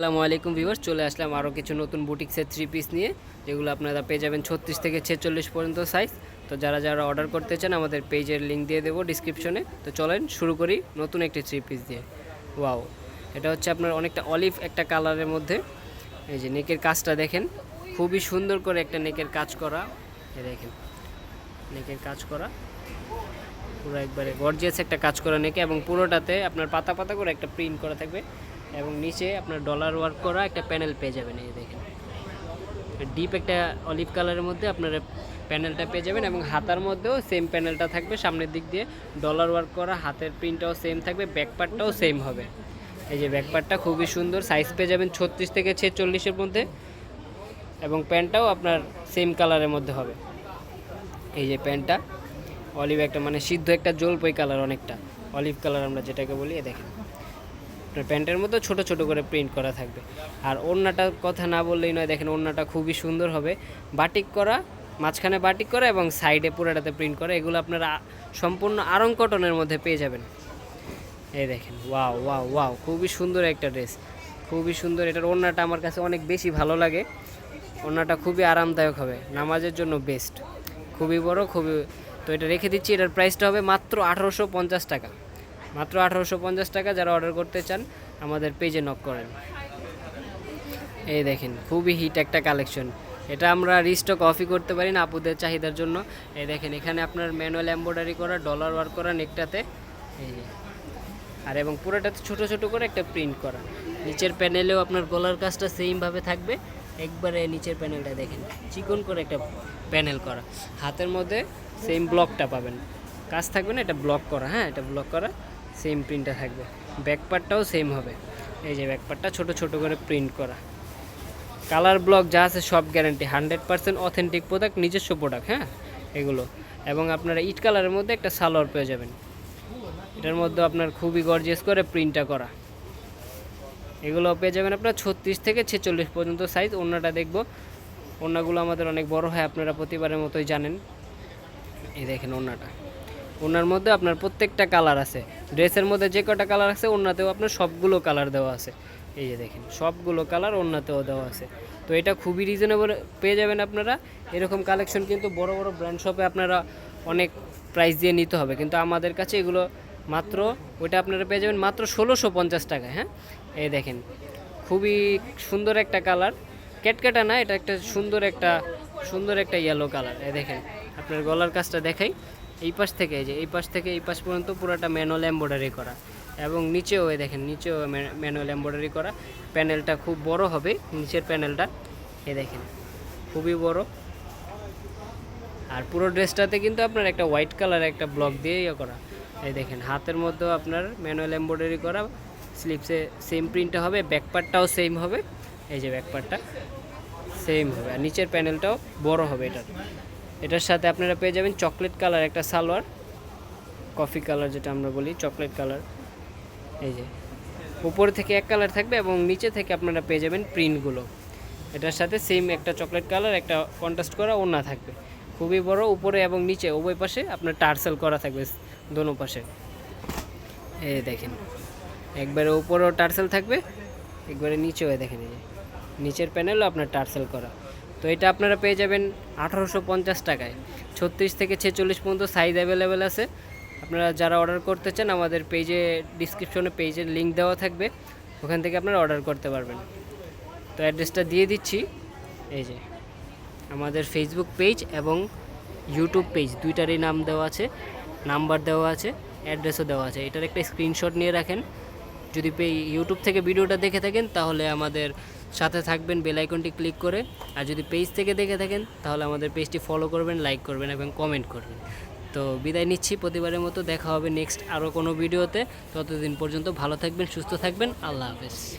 আসসালামু আলাইকুম ভিউয়ার্স, চলে আসলাম আরও কিছু নতুন বুটিক্সের থ্রি পিস নিয়ে, যেগুলো আপনারা পেয়ে যাবেন ছত্রিশ থেকে ছেচল্লিশ পর্যন্ত সাইজ তো যারা যারা অর্ডার করতে চান, আমাদের পেজের লিঙ্ক দিয়ে দেবো ডিসক্রিপশনে তো চলেন শুরু করি নতুন একটি থ্রি পিস দিয়ে। ওয়াও এটা হচ্ছে আপনার অনেকটা অলিভ একটা কালারের মধ্যে। এই যে নেকের কাজটা দেখেন, খুবই সুন্দর করে একটা নেকের কাজ করা। দেখেন নেকের কাজ করা। পুরো একবারে গর্জিয়াস একটা কাজ করা নেকে এবং পুরোটাতে আপনার পাতা পাতা করে একটা প্রিন্ট করা থাকবে। এবং নিচে আপনার ডলার ওয়ার্ক করা একটা প্যানেল পেয়ে যাবেন, এই দেখেন। ডিপ একটা অলিভ কালারের মধ্যে আপনারা প্যানেলটা পেয়ে যাবেন এবং হাতার মধ্যেও সেম প্যানেলটা থাকবে, সামনের দিক দিয়ে ডলার ওয়ার্ক করা, হাতের প্রিন্টটাও সেম থাকবে ব্যাকপার্টটাও সেম হবে। এই যে ব্যাকপার্টটা খুবই সুন্দর সাইজ পেয়ে যাবেন ছত্রিশ থেকে ছেচল্লিশের মধ্যে এবং প্যান্টটাও আপনার সেম কালারের মধ্যে হবে। এই যে প্যান্টটা অলিভ একটা মানে সিদ্ধ একটা জলপাই কালার অনেকটা অলিভ কালার আমরা যেটাকে বলি দেখেন। আপনার প্যান্টের মধ্যে ছোট ছোট করে প্রিন্ট করা থাকবে। আর ওড়নাটার কথা না বললেই নয়, দেখেন ওড়নাটা খুবই সুন্দর হবে। বাটিক করা, মাঝখানে বাটিক করা এবং সাইডে পুরোটাতে প্রিন্ট করা, এগুলো আপনারা সম্পূর্ণ আরং কটনের মধ্যে পেয়ে যাবেন। এই দেখেন, ওয়াও ওয়াও ওয়াও, খুবই সুন্দর একটা ড্রেস। খুবই সুন্দর, এটার ওড়নাটা আমার কাছে অনেক বেশি ভালো লাগে। ওড়নাটা খুবই আরামদায়ক হবে, নামাজের জন্য বেস্ট। খুবই বড়, খুবই, তো এটা রেখে দিচ্ছি, এটার প্রাইসটা হবে মাত্র আঠারোশো পঞ্চাশ টাকা। মাত্র আঠারোশো পঞ্চাশ টাকা যারা অর্ডার করতে চান, আমাদের পেজে নক করেন। এই দেখেন, খুবই হিট একটা কালেকশন এটা আমরা রিস্টক অফই করতে পারি না আপুদের চাহিদার জন্য। এই দেখেন, এখানে আপনার ম্যানুয়াল এম্ব্রয়ডারি করা ডলার ওয়ার্ক করা নেকটাতে এই যে। আর এবং পুরোটাতে ছোট ছোট করে একটা প্রিন্ট করা। নিচের প্যানেলেও আপনার গলার কাজটা সেমভাবে থাকবে। একবারে নিচের প্যানেলটা দেখেন, চিকন করে একটা প্যানেল করা। হাতের মধ্যে সেম ব্লকটা পাবেন। কাজ থাকবে না, এটা ব্লক করা হ্যাঁ এটা ব্লক করা। সেম প্রিন্টটা থাকবে। ব্যাকপার্টটাও সেম হবে। এই যে ব্যাকপার্টটা ছোট ছোট করে প্রিন্ট করা। কালার ব্লক যা আছে সব guarantee hundred percent authentic product নিজস্ব প্রোডাক্ট হ্যাঁ? এগুলো। এবং আপনারা ইট কালারের মধ্যে একটা সালোয়ার পেয়ে যাবেন। এটার মধ্যে আপনার খুবই গর্জিয়াস করে প্রিন্টটা করা। এগুলো পেয়ে যাবেন আপনার ছত্রিশ থেকে ছেচল্লিশ পর্যন্ত সাইজ অন্যটা দেখব। অন্যগুলো আমাদের অনেক বড় হয়, আপনারা প্রতিবারের মতোই জানেন। এই দেখেন ওনাটা ওনার মধ্যে আপনার প্রত্যেকটা কালার আছে। ড্রেসের মধ্যে যে কটা কালার আছে ওনাতেও আপনার সবগুলো কালার দেওয়া আছে। এই যে দেখেন, সবগুলো কালার ওনাতেও দেওয়া আছে। তো এটা খুবই রিজনেবল পেয়ে যাবেন আপনারা। এরকম কালেকশন কিন্তু বড় বড় ব্র্যান্ড শপে আপনারা অনেক প্রাইস দিয়ে নিতে হবে। কিন্তু আমাদের কাছে এগুলো মাত্র, ওইটা আপনারা পেয়ে যাবেন মাত্র ষোলোশো পঞ্চাশ টাকায় হ্যাঁ? এই দেখেন, খুবই সুন্দর একটা কালার ক্যাটকাটা না, এটা একটা সুন্দর একটা সুন্দর একটা ইয়েলো কালার এই দেখেন, আপনার গলার কাজটা দেখাই। এই পাশ থেকে, এই যে এই পাশ থেকে এই পাশ পর্যন্ত পুরোটা ম্যানুয়াল এম্ব্রয়ডারি করা। এবং নিচেও, এই দেখেন, নিচেও ম্যানুয়াল এম্ব্রয়ডারি করা। প্যানেলটা খুব বড় হবে, নিচের প্যানেলটা এ দেখেন, খুবই বড়। আর পুরো ড্রেসটাতে কিন্তু আপনার একটা হোয়াইট কালার একটা ব্লক দিয়ে ইয়ে করা। এই দেখেন, হাতের মধ্যেও আপনার ম্যানুয়াল এম্ব্রয়ডারি করা। স্লিপসে সেম প্রিন্টটা হবে ব্যাকপার্টটাও সেম হবে। এই যে ব্যাকপার্টটা সেম হবে। আর নিচের প্যানেলটাও বড় হবে এটার। এটার সাথে আপনারা পেয়ে যাবেন চকলেট কালার একটা সালোয়ার, কফি কালার যেটা আমরা বলি, চকলেট কালার। এই যে, উপরে থেকে এক কালার থাকবে এবং নিচে থেকে আপনারা পেয়ে যাবেন প্রিন্টগুলো। এটার সাথে সেম একটা চকলেট কালার, একটা কন্ট্রাস্ট করা ওনা থাকবে। খুবই বড়, উপরে এবং নিচে, উভয় পাশে আপনার টার্সেল করা থাকবে দোনো পাশে। এই দেখেন, একবারে উপরেও টার্সেল থাকবে, একবারে নিচেও দেখেন এই যে, নিচের প্যানেলও আপনার টার্সেল করা। তো এটা আপনারা পেয়ে যাবেন আঠারোশো পঞ্চাশ টাকায়। ছত্রিশ থেকে ছেচল্লিশ পর্যন্ত সাইজ অ্যাভেলেবেল আছে। আপনারা যারা অর্ডার করতে চান, আমাদের পেজে ডিসক্রিপশনে পেজের লিঙ্ক দেওয়া থাকবে। ওখান থেকে আপনারা অর্ডার করতে পারবেন। তো অ্যাড্রেসটা দিয়ে দিচ্ছি। এই যে, আমাদের ফেসবুক পেজ এবং ইউটিউব পেজ দুইটারই নাম দেওয়া আছে। নাম্বার দেওয়া আছে অ্যাড্রেসও দেওয়া আছে। এটার একটা স্ক্রিনশট নিয়ে রাখেন। যদি পে ইউটিউব থেকে ভিডিওটা দেখে থাকেন, তাহলে আমাদের সাথে থাকবেন, বেল আইকনটি ক্লিক করে। আর যদি পেজ থেকে দেখে থাকেন, তাহলে আমাদের পেজটি ফলো করবেন লাইক করবেন এবং কমেন্ট করবেন। তো বিদায় নিচ্ছি, প্রতিবারের মতো দেখা হবে নেক্সট আরও কোনো ভিডিওতে। ততদিন পর্যন্ত ভালো থাকবেন, সুস্থ থাকবেন, আল্লাহ হাফেজ।